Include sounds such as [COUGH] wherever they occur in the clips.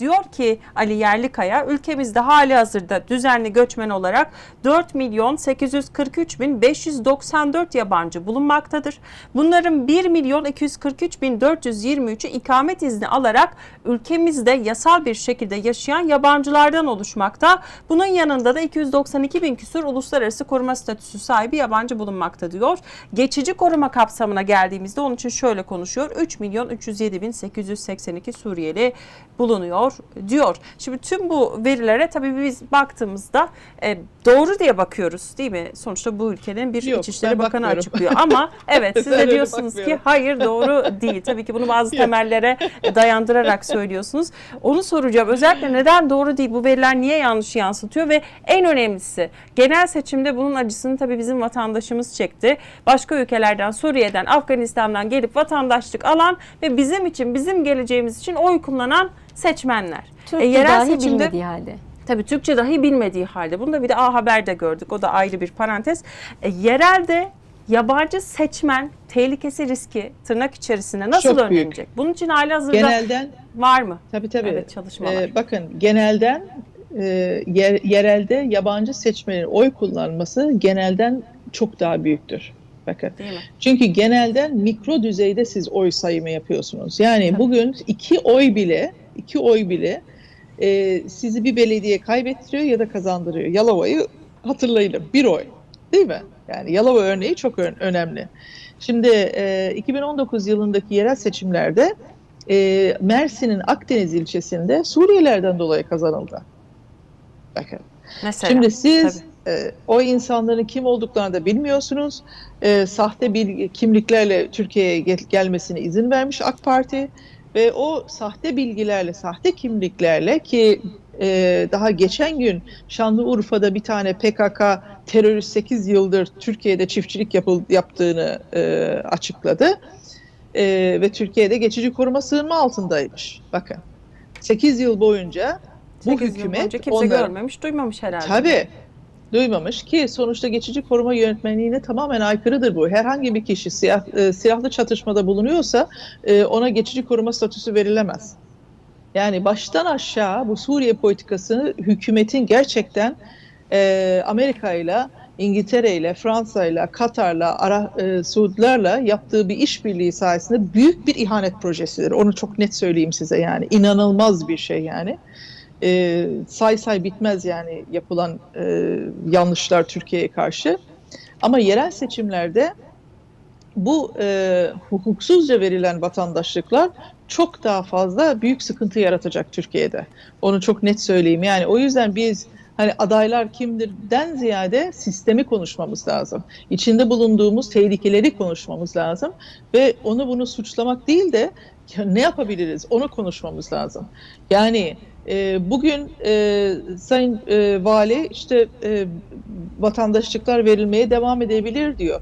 Diyor ki Ali Yerlikaya ülkemizde hali hazırda düzenli göçmen olarak 4 milyon 843 bin 594 yabancı bulunmaktadır. Bunların 1 milyon 243 bin 423'ü ikamet izni alarak ülkemizde yasal bir şekilde yaşayan yabancılardan oluşmakta. Bunun yanında da 292 bin küsur uluslararası koruma statüsü sahibi yabancı bulunmakta diyor. Geçici koruma kapsamına geldiğimizde onun için şöyle konuşuyor. 3 milyon 307 bin 882 Suriyeli bulunuyor diyor. Şimdi tüm bu verilere tabii biz baktığımızda e, doğru diye bakıyoruz değil mi? Sonuçta bu ülkenin bir Yok, İçişleri Bakanı bakmıyorum. açıklıyor ama [LAUGHS] evet siz de diyorsunuz ki hayır doğru değil. Tabii ki bunu bazı temellere dayandırarak söylüyorsunuz. Onu soracağım. Özellikle neden doğru değil? Bu veriler niye yanlış yansıtıyor ve en önemlisi genel seçimde bunun acısını tabii bizim vatandaşımız çekti. Başka ülkelerden, Suriye'den, Afganistan'dan gelip vatandaşlık alan ve bizim için, bizim geleceğimiz için oy kullanan seçmenler. Türkçe E, yerel dahi seçimde- bilmediği halde. Tabii Türkçe dahi bilmediği halde. Bunu da bir de A Haber'de gördük. O da ayrı bir parantez. E, yerelde yabancı seçmen tehlikesi riski tırnak içerisinde nasıl Çok büyük. önlenecek? Bunun için hali hazırda Genelden var mı? tabii tabii. Evet, çalışmalar. Ee, bakın genelden e, yer- yerelde yabancı seçmenin oy kullanması genelden çok daha büyüktür. Bakın. Değil mi? Çünkü genelden mikro düzeyde siz oy sayımı yapıyorsunuz. Yani Tabii. bugün iki oy bile, iki oy bile e, sizi bir belediye kaybettiriyor ya da kazandırıyor. Yalova'yı hatırlayalım. Bir oy. Değil mi? Yani Yalova örneği çok ön- önemli. Şimdi e, 2019 yılındaki yerel seçimlerde e, Mersin'in Akdeniz ilçesinde Suriyelilerden dolayı kazanıldı. Bakın. Mesela. Şimdi siz e, o insanların kim olduklarını da bilmiyorsunuz. E, sahte bilgi, kimliklerle Türkiye'ye gel- gelmesine izin vermiş AK Parti ve o sahte bilgilerle, sahte kimliklerle ki e, daha geçen gün Şanlıurfa'da bir tane PKK terörist 8 yıldır Türkiye'de çiftçilik yapıl, yaptığını e, açıkladı. E, ve Türkiye'de geçici koruma sığınma altındaymış. Bakın 8 yıl boyunca bu Sekiz yıl hükümet boyunca kimse onları- görmemiş, duymamış herhalde. Tabii. Duymamış ki sonuçta geçici koruma yönetmenliğine tamamen aykırıdır bu. Herhangi bir kişi siyah, e, silahlı çatışmada bulunuyorsa e, ona geçici koruma statüsü verilemez. Yani baştan aşağı bu Suriye politikası hükümetin gerçekten e, Amerika ile İngiltere ile Fransa ile Katar'la Ara, e, Suudlarla yaptığı bir işbirliği sayesinde büyük bir ihanet projesidir. Onu çok net söyleyeyim size yani. inanılmaz bir şey yani e, say say bitmez yani yapılan e, yanlışlar Türkiye'ye karşı. Ama yerel seçimlerde bu e, hukuksuzca verilen vatandaşlıklar çok daha fazla büyük sıkıntı yaratacak Türkiye'de. Onu çok net söyleyeyim. Yani o yüzden biz hani adaylar kimdirden ziyade sistemi konuşmamız lazım. İçinde bulunduğumuz tehlikeleri konuşmamız lazım ve onu bunu suçlamak değil de ne yapabiliriz onu konuşmamız lazım. Yani e, bugün e, Sayın e, Vali işte e, vatandaşlıklar verilmeye devam edebilir diyor.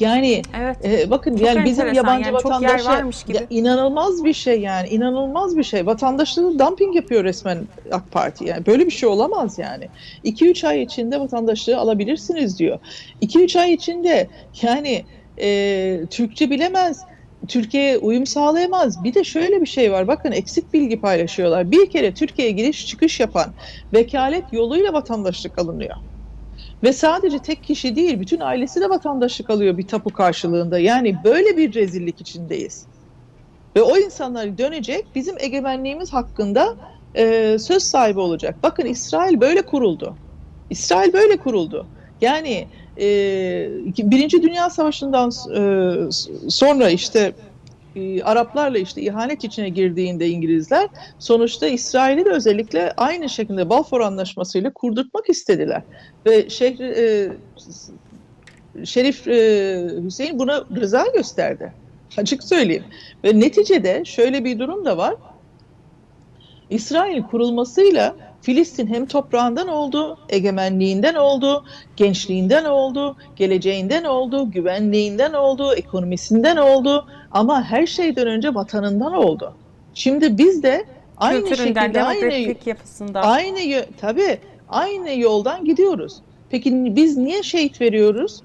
Yani Evet. e, bakın Çok yani bizim yabancı yani vatandaşa ya inanılmaz bir şey yani inanılmaz bir şey. Vatandaşlığı dumping yapıyor resmen AK Parti yani böyle bir şey olamaz yani. 2-3 ay içinde vatandaşlığı alabilirsiniz diyor. 2-3 ay içinde yani e, Türkçe bilemez, Türkiye'ye uyum sağlayamaz. Bir de şöyle bir şey var. Bakın eksik bilgi paylaşıyorlar. Bir kere Türkiye'ye giriş çıkış yapan vekalet yoluyla vatandaşlık alınıyor. Ve sadece tek kişi değil, bütün ailesi de vatandaşlık alıyor bir tapu karşılığında. Yani böyle bir rezillik içindeyiz. Ve o insanlar dönecek, bizim egemenliğimiz hakkında e, söz sahibi olacak. Bakın İsrail böyle kuruldu. İsrail böyle kuruldu. Yani e, Birinci Dünya Savaşı'ndan e, sonra işte e, Araplarla işte ihanet içine girdiğinde İngilizler sonuçta İsrail'i de özellikle aynı şekilde Balfour Anlaşması'yla kurdurtmak istediler. Ve Şehri, e, Şerif e, Hüseyin buna rıza gösterdi. Açık söyleyeyim. Ve neticede şöyle bir durum da var. İsrail kurulmasıyla Filistin hem toprağından oldu, egemenliğinden oldu, gençliğinden oldu, geleceğinden oldu, güvenliğinden oldu, ekonomisinden oldu ama her şeyden önce vatanından oldu. Şimdi biz de aynı Kültüründen, şekilde aynı yapısından. Aynı tabii aynı yoldan gidiyoruz. Peki biz niye şehit veriyoruz?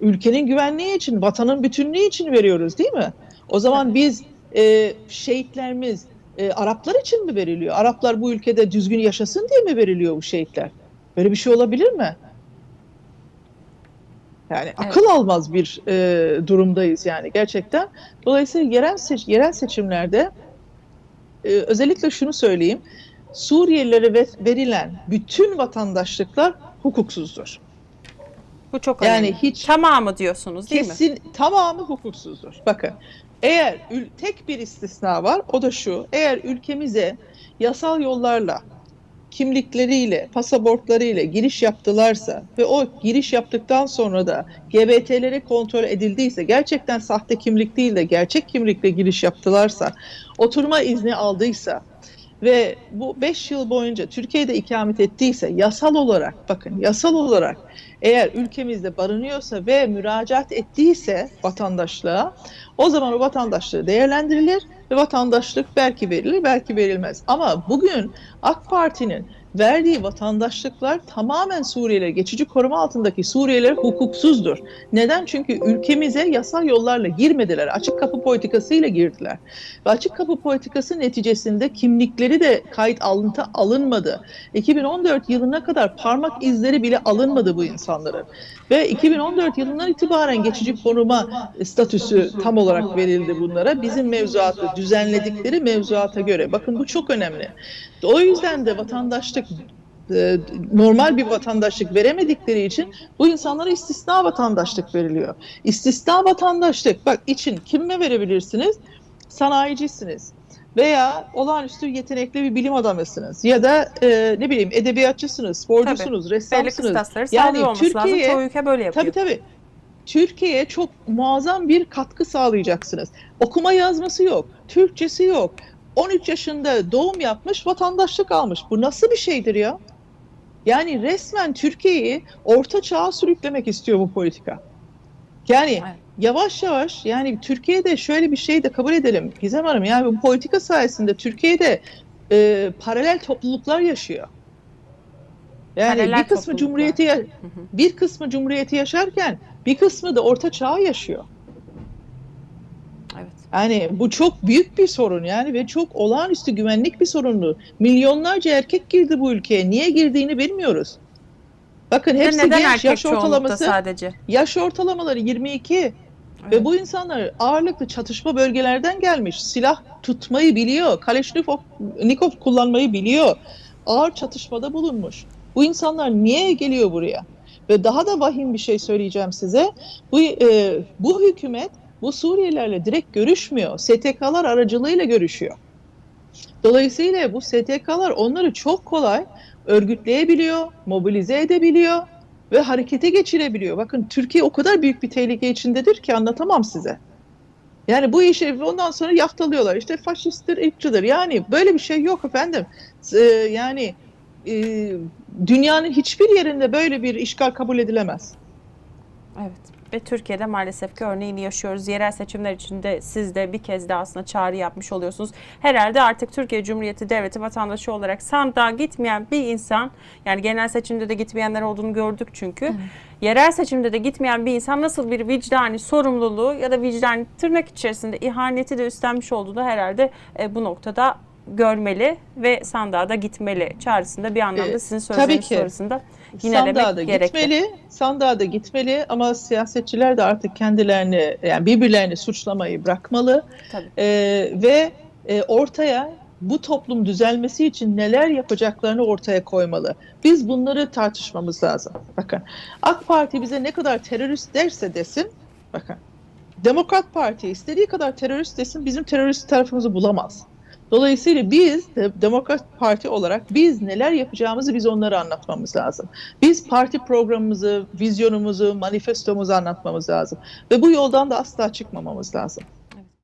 Ülkenin güvenliği için, vatanın bütünlüğü için veriyoruz değil mi? O zaman biz e, şehitlerimiz e, Araplar için mi veriliyor? Araplar bu ülkede düzgün yaşasın diye mi veriliyor bu şehitler? Böyle bir şey olabilir mi? Yani akıl almaz bir e, durumdayız yani gerçekten. Dolayısıyla yerel, seç, yerel seçimlerde e, özellikle şunu söyleyeyim. Suriyelilere ve- verilen bütün vatandaşlıklar hukuksuzdur. Bu çok Yani önemli. hiç- Tamamı diyorsunuz değil mi? Kesin tamamı hukuksuzdur. Bakın eğer tek bir istisna var o da şu. Eğer ülkemize yasal yollarla kimlikleriyle, pasaportlarıyla giriş yaptılarsa ve o giriş yaptıktan sonra da GBT'leri kontrol edildiyse, gerçekten sahte kimlik değil de gerçek kimlikle giriş yaptılarsa, oturma izni aldıysa ve bu 5 yıl boyunca Türkiye'de ikamet ettiyse yasal olarak bakın yasal olarak eğer ülkemizde barınıyorsa ve müracaat ettiyse vatandaşlığa o zaman o vatandaşlığı değerlendirilir ve vatandaşlık belki verilir belki verilmez. Ama bugün AK Parti'nin verdiği vatandaşlıklar tamamen Suriyeliler, geçici koruma altındaki Suriyeliler hukuksuzdur. Neden? Çünkü ülkemize yasal yollarla girmediler. Açık kapı politikasıyla girdiler. Ve açık kapı politikası neticesinde kimlikleri de kayıt alıntı alınmadı. 2014 yılına kadar parmak izleri bile alınmadı bu insanların. Ve 2014 yılından itibaren geçici koruma statüsü tam olarak verildi bunlara. Bizim mevzuatı düzenledikleri mevzuata göre. Bakın bu çok önemli. O yüzden de vatandaşlık e, normal bir vatandaşlık veremedikleri için bu insanlara istisna vatandaşlık veriliyor. İstisna vatandaşlık bak için kime verebilirsiniz? Sanayicisiniz veya olağanüstü yetenekli bir bilim adamısınız ya da e, ne bileyim edebiyatçısınız, sporcusunuz, Belli ressamsınız. Yani lazım. Türkiye- Çoğu ülke böyle yapıyor. Tabii tabii. Türkiye'ye çok muazzam bir katkı sağlayacaksınız. Okuma yazması yok, Türkçesi yok. 13 yaşında doğum yapmış, vatandaşlık almış. Bu nasıl bir şeydir ya? Yani resmen Türkiye'yi orta çağa sürüklemek istiyor bu politika. Yani yavaş yavaş yani Türkiye'de şöyle bir şey de kabul edelim Gizem Hanım. Yani bu politika sayesinde Türkiye'de e, paralel topluluklar yaşıyor. Yani Paralel bir kısmı cumhuriyeti bir kısmı cumhuriyeti yaşarken bir kısmı da orta çağı yaşıyor. Yani bu çok büyük bir sorun yani ve çok olağanüstü güvenlik bir sorunlu. Milyonlarca erkek girdi bu ülkeye. Niye girdiğini bilmiyoruz. Bakın hepsi neden genç, yaş ortalaması sadece? yaş ortalamaları 22 Evet. ve bu insanlar ağırlıklı çatışma bölgelerden gelmiş. Silah tutmayı biliyor. Kaleşnikov Nikov kullanmayı biliyor. Ağır çatışmada bulunmuş. Bu insanlar niye geliyor buraya? Ve daha da vahim bir şey söyleyeceğim size. Bu e, bu hükümet bu Suriyelilerle direkt görüşmüyor. STK'lar aracılığıyla görüşüyor. Dolayısıyla bu STK'lar onları çok kolay örgütleyebiliyor, mobilize edebiliyor ve harekete geçirebiliyor. Bakın Türkiye o kadar büyük bir tehlike içindedir ki anlatamam size. Yani bu işi ondan sonra yaftalıyorlar. İşte faşisttir, ırkçıdır. Yani böyle bir şey yok efendim. Ee, yani e, dünyanın hiçbir yerinde böyle bir işgal kabul edilemez. Evet. Ve Türkiye'de maalesef ki örneğini yaşıyoruz. Yerel seçimler içinde siz de bir kez daha aslında çağrı yapmış oluyorsunuz. Herhalde artık Türkiye Cumhuriyeti Devleti vatandaşı olarak sandığa gitmeyen bir insan, yani genel seçimde de gitmeyenler olduğunu gördük çünkü. Yerel seçimde de gitmeyen bir insan nasıl bir vicdani sorumluluğu ya da vicdani tırnak içerisinde ihaneti de üstlenmiş olduğunu herhalde e, bu noktada görmeli ve sandığa da gitmeli çağrısında bir anlamda Ee, sizin tabii sözleriniz sonrasında Sandığa yinelemek da gerekli. gitmeli, sandığa da gitmeli ama siyasetçiler de artık kendilerini yani birbirlerini suçlamayı bırakmalı Tabii. Ee, ve e, ortaya bu toplum düzelmesi için neler yapacaklarını ortaya koymalı. Biz bunları tartışmamız lazım. Bakın AK Parti bize ne kadar terörist derse desin, bakın Demokrat Parti istediği kadar terörist desin bizim terörist tarafımızı bulamaz. Dolayısıyla biz de Demokrat Parti olarak biz neler yapacağımızı biz onlara anlatmamız lazım. Biz parti programımızı, vizyonumuzu, manifestomuzu anlatmamız lazım. Ve bu yoldan da asla çıkmamamız lazım.